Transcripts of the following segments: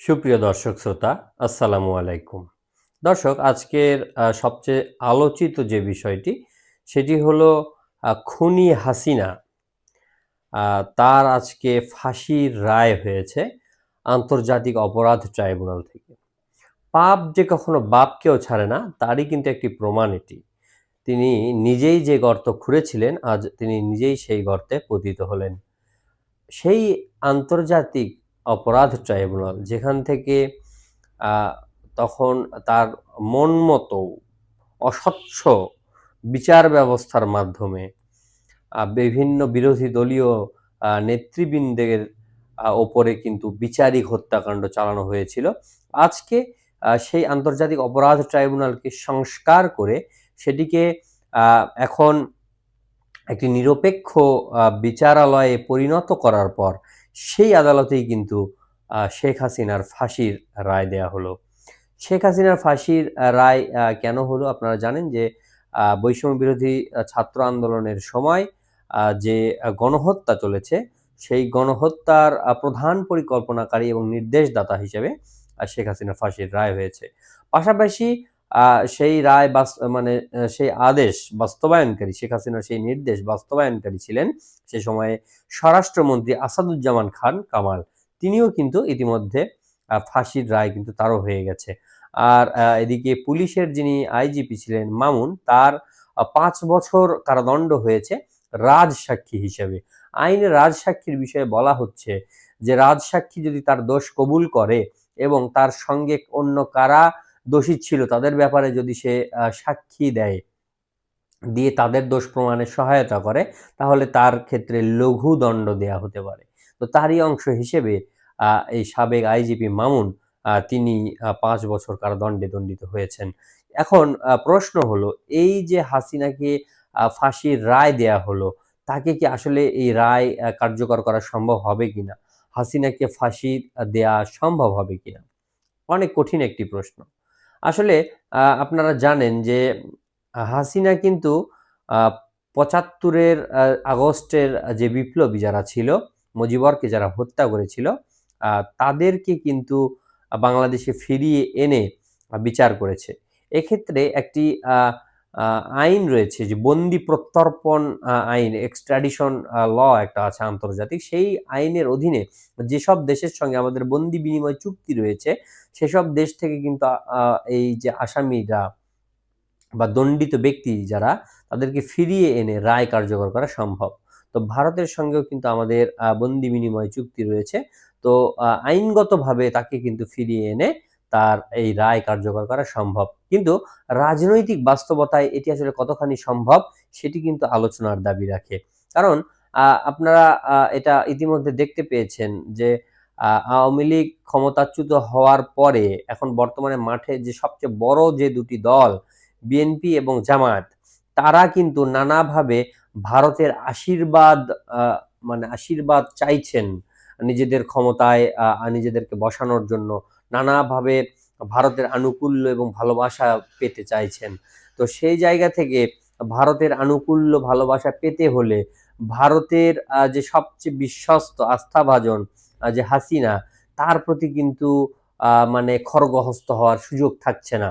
সুপ্রিয় দর্শক শ্রোতা, আসসালামু আলাইকুম। দর্শক, আজকের সবচেয়ে আলোচিত যে বিষয়টি, সেটি হলো খুনি হাসিনা তার আজকে ফাঁসির রায় হয়েছে আন্তর্জাতিক অপরাধ ট্রাইব্যুনাল থেকে। পাপ যে কখনো বাপকেও ছাড়ে না, তারই কিন্তু একটি প্রমাণ এটি। তিনি নিজেই যে গর্ত খুঁড়েছিলেন, আজ তিনি নিজেই সেই গর্তে পতিত হলেন। সেই আন্তর্জাতিক অপরাধ ট্রাইব্যুনাল, যেখান থেকে তখন তার মন মতো অস্বচ্ছ বিচার ব্যবস্থার মাধ্যমে বিভিন্ন বিরোধী দলীয় নেতৃবৃন্দের ওপরে কিন্তু বিচারিক হত্যাকাণ্ড চালানো হয়েছিল। আজকে সেই আন্তর্জাতিক অপরাধ ট্রাইব্যুনালকে সংস্কার করে সেটিকে এখন একটি নিরপেক্ষ বিচারালয়ে পরিণত করার পর সেই আদালতেই কিন্তু শেখ হাসিনার ফাঁসির রায় দেয়া হলো। শেখ হাসিনার ফাঁসির রায় কেন হলো? আপনারা জানেন যে বৈষম্য বিরোধী ছাত্র আন্দোলনের সময় যে গণহত্যা চলেছে, সেই গণহত্যার প্রধান পরিকল্পনাকারী এবং নির্দেশদাতা হিসেবে শেখ হাসিনার ফাঁসির রায় হয়েছে। পাশাপাশি সেই রায় মানে সেই আদেশ বাস্তবায়নকারী, শেখ হাসিনার সেই নির্দেশ বাস্তবায়নকারী ছিলেন সে সময়ে স্বরাষ্ট্রমন্ত্রী আসাদুজ্জামান খান কামাল। তিনিও কিন্তু ইতিমধ্যে ফাঁসির রায় কিন্তু তারও হয়ে গেছে। আর এদিকে পুলিশের যিনি আইজিপি ছিলেন মামুন, তার পাঁচ বছর কারাদণ্ড হয়েছে রাজসাক্ষী হিসেবে। আইনে রাজসাক্ষীর বিষয়ে বলা হচ্ছে যে রাজসাক্ষী যদি তার দোষ কবুল করে এবং তার সঙ্গে অন্য কারা দোষী ছিল, তাদের ব্যাপারে যদি সে সাক্ষী দেয়, দিয়ে তাদের দোষ প্রমাণে সহায়তা করে, তাহলে তার ক্ষেত্রে লঘু দণ্ড দেয়া হতে পারে। তো তারই অংশ হিসেবে এই সাবেক আইজিপি মামুন তিনি পাঁচ বছর কারাদণ্ডে দণ্ডিত হয়েছেন। এখন প্রশ্ন হলো, এই যে হাসিনাকে ফাঁসির রায় দেয়া হলো, তাকে কি আসলে এই রায় কার্যকর করা সম্ভব হবে কিনা? হাসিনাকে ফাঁসি দেয়া সম্ভব হবে কিনা? অনেক কঠিন একটি প্রশ্ন। আসলে আপনারা জানেন যে, হাসিনা কিন্তু পঁচাত্তরের আগস্টের যে বিপ্লবী যারা ছিল, মজিবরকে যারা হত্যা করেছিল তাদেরকে কিন্তু বাংলাদেশে ফিরিয়ে এনে বিচার করেছে। এক্ষেত্রে একটি আইন রয়েছে যে বন্দি প্রত্যর্পণ আইন এক্সট্রাডিশন ল একটা আছে আন্তর্জাতিক। সেই আইনের অধীনে যেসব দেশের সঙ্গে আমাদের বন্দি বিনিময় চুক্তি রয়েছে, সেসব দেশ থেকে কিন্তু এই যে আসামিরা বা দণ্ডিত ব্যক্তি যারা, তাদেরকে ফিরিয়ে এনে রায় কার্যকর করা সম্ভব। তো ভারতের সঙ্গেও কিন্তু আমাদের বন্দি বিনিময় চুক্তি রয়েছে। তো আইনগতভাবে তাকে কিন্তু ফিরিয়ে এনে তার এই রায় কার্যকর করা সম্ভব। কিন্তু রাজনৈতিক বাস্তবতায় এটি আসলে কতখানি সম্ভব সেটি কিন্তু আলোচনার দাবি রাখে। কারণ আপনারা এটা ইতিমধ্যে দেখতে পেয়েছেন যে আওয়ামী লীগ ক্ষমতাচ্যুত হওয়ার পরে এখন বর্তমানে মাঠে যে সবচেয়ে বড় যে দুটি দল, বিএনপি এবং জামায়াত, তারা কিন্তু নানাভাবে ভারতের আশীর্বাদ মানে আশীর্বাদ চাইছেন নিজেদের ক্ষমতায় নিজেদেরকে বসানোর জন্য। নানাভাবে ভারতের আনুকূল্য এবং ভালোবাসা পেতে চাইছেন। তো সেই জায়গা থেকে ভারতের আনুকূল্য, ভালোবাসা পেতে হলে ভারতের যে সবচেয়ে বিশ্বস্ত আস্থাভাজন যে হাসিনা, তার প্রতি কিন্তু মানে খড়গহস্ত হওয়ার সুযোগ থাকছে না।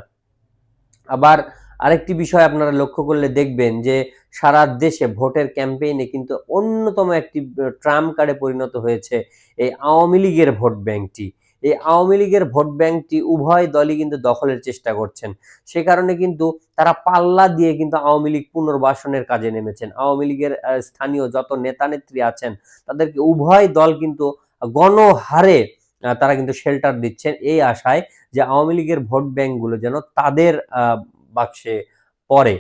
আবার আরেকটি বিষয় আপনারা লক্ষ্য করলে দেখবেন যে সারা দেশে ভোটের ক্যাম্পেইনে কিন্তু অন্যতম একটি ট্রাম্প কার্ডে পরিণত হয়েছে এই আওয়ামী লীগের ভোট ব্যাংকটি। এই আওয়ামী লীগের ভোট ব্যাংকটি উভয় দলই কিন্তু দখলের চেষ্টা করছেন। সে কারণে কিন্তু তারা পাল্লা দিয়ে কিন্তু আওয়ামী লীগ পুনর্বাসনের কাজে নেমেছেন। আওয়ামী লীগের স্থানীয় যত নেতা নেত্রী আছেন তাদেরকে উভয় দল কিন্তু গণহারে তারা কিন্তু শেল্টার দিচ্ছেন এই আশায় যে আওয়ামী লীগের ভোট ব্যাংকগুলো যেন তাদের বাক্সে পড়ে।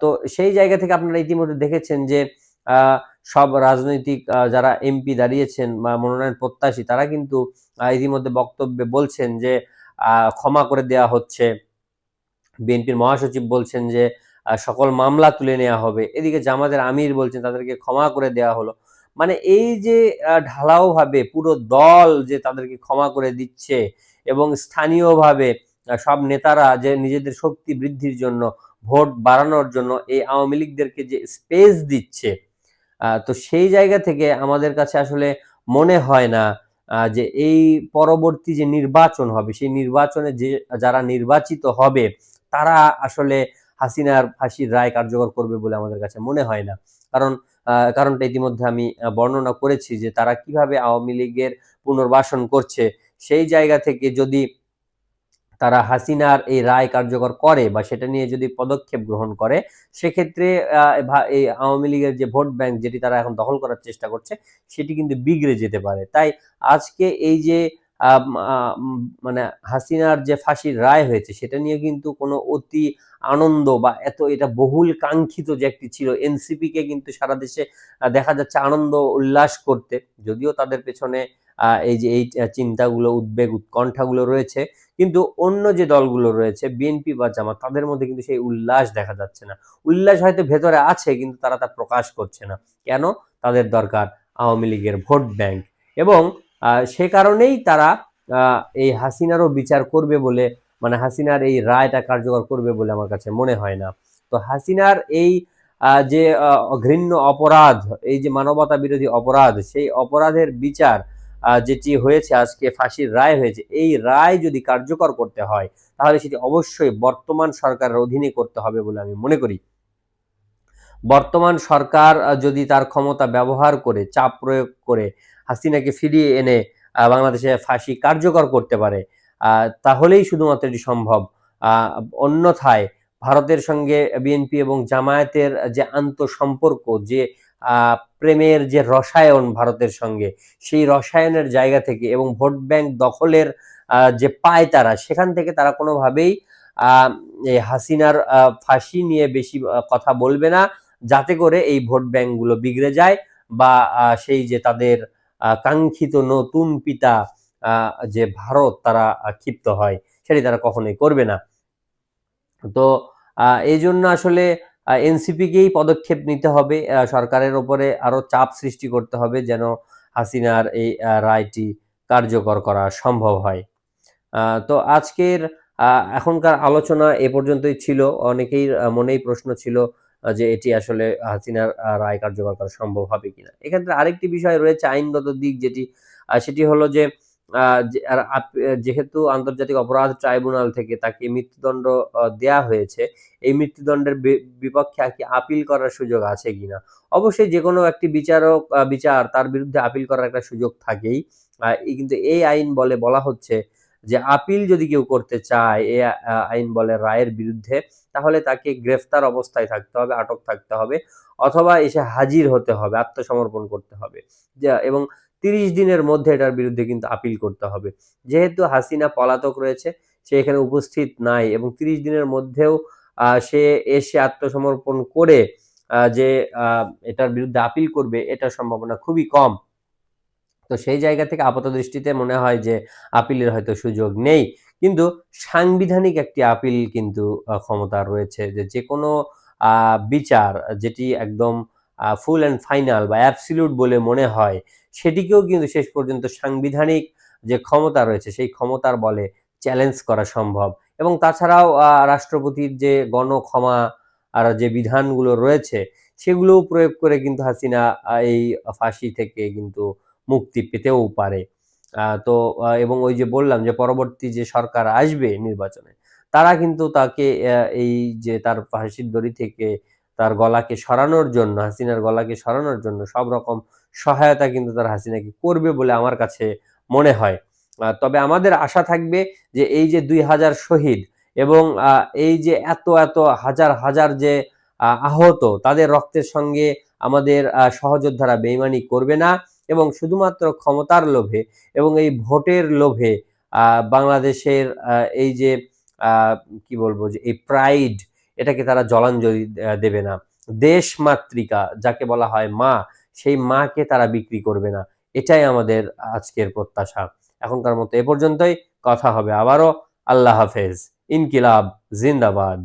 তো সেই জায়গা থেকে আপনারা ইতিমধ্যে দেখেছেন যে আহ, সব রাজনৈতিক যারা এমপি দাঁড়িয়েছেন বা মনোনয়ন প্রত্যাশী, তারা কিন্তু ইতিমধ্যে বক্তব্যে বলছেন যে ক্ষমা করে দেয়া হচ্ছে। বিএনপির মহাসচিব বলছেন যে সকল মামলা তুলে নেওয়া হবে। এদিকে জামাতের আমির বলছেন তাদেরকে ক্ষমা করে দেওয়া হলো। মানে এই যে ঢালাওভাবে পুরো দল যে তাদেরকে ক্ষমা করে দিচ্ছে এবং স্থানীয়ভাবে সব নেতারা যে নিজেদের শক্তি বৃদ্ধির জন্য, ভোট বাড়ানোর জন্য এই আওয়ামী লীগদেরকে যে স্পেস দিচ্ছে তো সেই জায়গা থেকে আমাদের কাছে আসলে মনে হয় না যে এই পরবর্তী যে নির্বাচন হবে, সেই নির্বাচনে যে, যারা নির্বাচিত হবে, তারা আসলে হাসিনার ফাঁসির রায় কার্যকর করবে বলে আমাদের কাছে মনে হয় না। কারণ কারণটা ইতিমধ্যে আমি বর্ণনা করেছি যে তারা কীভাবে আওয়ামী লীগের পুনর্বাসন করছে, সেই জায়গা থেকে যদি তারা হাসিনার এই রায় কার্যকর করে বা সেটা নিয়ে যদি পদক্ষেপ গ্রহণ করে, সেক্ষেত্রে এই আওয়ামী লীগের যে ভোট ব্যাংক যেটি তারা এখন দখল করার চেষ্টা করছে, সেটি কিন্তু বিগড়ে যেতে পারে। তাই আজকে এই যে মানে হাসিনার যে ফাঁসির রায় হয়েছে, সেটা নিয়ে কিন্তু কোনো অতি আনন্দ বা এত এটা বহুল কাঙ্ক্ষিত যে একটি ছিল, এনসিপিকে কিন্তু সারা দেশে দেখা যাচ্ছে আনন্দ উল্লাস করতে। যদিও তাদের পেছনে এই যে এই চিন্তাগুলো, উদ্বেগ, উৎকণ্ঠাগুলো রয়েছে। কিন্তু অন্য যে দলগুলো রয়েছে বিএনপি বা জামাত, তাদের মধ্যে কিন্তু সেই উল্লাস দেখা যাচ্ছে না। উল্লাস হয়তো ভেতরে আছে, কিন্তু তারা তা প্রকাশ করছে না। কেন? তাদের দরকার আওয়ামী লীগের ভোট ব্যাংক। এবং সে কারণেই তারা এই হাসিনারও বিচার করবে বলে মানে হাসিনার এই রায়টা কার্যকর করবে বলে আমার কাছে মনে হয় না। তো হাসিনার এই যে ঘৃণ্য অপরাধ, এই যে মানবতা বিরোধী অপরাধ, সেই অপরাধের বিচার যেটি হয়েছে, আজকে ফাঁসির রায় হয়েছে, এই রায় যদি কার্যকর করতে হয়, তাহলে সেটি অবশ্যই বর্তমান সরকারের অধীনে করতে হবে বলে আমি মনে করি। বর্তমান সরকার যদি তার ক্ষমতা ব্যবহার করে, চাপ প্রয়োগ করে হাসিনাকে ফিরিয়ে এনে বাংলাদেশে ফাঁসি কার্যকর করতে পারে তাহলেই শুধুমাত্র এটি সম্ভব। অন্যথায় ভারতের সঙ্গে বিএনপি এবং জামায়াতের যে আন্তঃসম্পর্ক, যে প্রেমের যে রসায়ন ভারতের সঙ্গে, সেই রসায়নের জায়গা থেকে এবং ভোট ব্যাংক দখলের যে পায় তারা, সেখান থেকে তারা কোনোভাবেই হাসিনার ফাঁসি নিয়ে বেশি কথা বলবে না। যাতে করে এই ভোট ব্যাংকগুলো বিগড়ে যায় বা সেই যে তাদের কাঙ্ক্ষিত নতুন পিতা যে ভারত, তারা ক্ষিপ্ত হয়, সেটি তারা কখনোই করবে না। তো এই জন্য আসলে এনসিপিকেই পদক্ষেপ নিতে হবে সরকারের ওপরে আরও চাপ সৃষ্টি করতে হবে যেন হাসিনার এই রায়টি কার্যকর করা সম্ভব হয়। তো আজকের এখনকার আলোচনা এ পর্যন্তই ছিল। অনেকেই মনেই প্রশ্ন ছিল যে এটি আসলে হাসিনার রায় কার্যকর করা সম্ভব হবে কিনা। এক্ষেত্রে আরেকটি বিষয় রয়েছে, আইনগত দিক যেটি সেটি হলো যে যেহেতু আন্তর্জাতিক অপরাধ ট্রাইব্যুনাল থেকে তাকে মৃত্যুদণ্ড দেয়া হয়েছে, এই মৃত্যুদণ্ডের বিপক্ষে কি আপিল করার সুযোগ আছে কিনা? অবশ্যই যে কোনো একটি বিচারক বিচার তার বিরুদ্ধে আপিল করার একটা সুযোগ থাকেই। কিন্তু এই আইন বলে বলা হচ্ছে যে, আপিল যদি কেউ করতে চায়, এ আইন বলে রায়ের বিরুদ্ধে, তাহলে তাকে গ্রেফতার অবস্থায় থাকতে হবে, আটক থাকতে হবে, অথবা এসে হাজির হতে হবে, আত্মসমর্পণ করতে হবে। এবং তিরিশ দিনের মধ্যে এটার বিরুদ্ধে কিন্তু আপিল করতে হবে। যেহেতু হাসিনা পলাতক রয়েছে, সে এখানে উপস্থিত নাই এবং তিরিশ দিনের মধ্যেও সে এসে আত্মসমর্পণ করে যে এটার বিরুদ্ধে আপিল করবে, এটার সম্ভাবনা খুবই কম। তো সেই জায়গা থেকে আপাত দৃষ্টিতে মনে হয় যে, আপিলের হয়তো সুযোগ নেই। কিন্তু সাংবিধানিক একটি আপিল কিন্তু ক্ষমতা রয়েছে যে যে কোনো বিচার যেটি একদম ফুল অ্যান্ড ফাইনাল বা অ্যাবসিলিউট বলে মনে হয়, সেটিকেও কিন্তু শেষ পর্যন্ত সাংবিধানিক যে ক্ষমতা রয়েছে, সেই ক্ষমতার বলে চ্যালেঞ্জ করা সম্ভব। এবং তাছাড়াও রাষ্ট্রপতির যে গণক্ষমা আর যে বিধানগুলো রয়েছে, সেগুলোও প্রয়োগ করে কিন্তু হাসিনা এই ফাঁসি থেকে কিন্তু মুক্তি পেতেও পারে। তো এবং ওই যে বললাম যে পরবর্তী যে সরকার আসবে নির্বাচনে, তারা কিন্তু তাকে এই যে তার ফাঁসির দড়ি থেকে তার গলাকে সরানোর জন্য, হাসিনার গলাকে সরানোর জন্য সব রকম সহায়তা কিন্তু তার হাসিনাকে করবে বলে আমার কাছে মনে হয়। তবে আমাদের আশা থাকবে যে এই যে দুই হাজার শহীদ এবং এই যে এত এত হাজার হাজার যে আহত তাদের রক্তের সঙ্গে আমাদের সহযোদ্ধারা বেইমানি করবে না এবং শুধুমাত্র ক্ষমতার লোভে এবং এই ভোটের লোভে বাংলাদেশের এই যে কি বলব যে, এই প্রাইড এটাকে তারা জলাঞ্জলি দেবে না। দেশ মাতৃকা যাকে বলা হয় মা, সেই মাকে তারা বিক্রি করবে না। এটাই আমাদের আজকের প্রত্যাশা। এখনকার মতো এ পর্যন্তই। কথা হবে আবারও। আল্লাহ হাফেজ। ইনকিলাব, জিন্দাবাদ।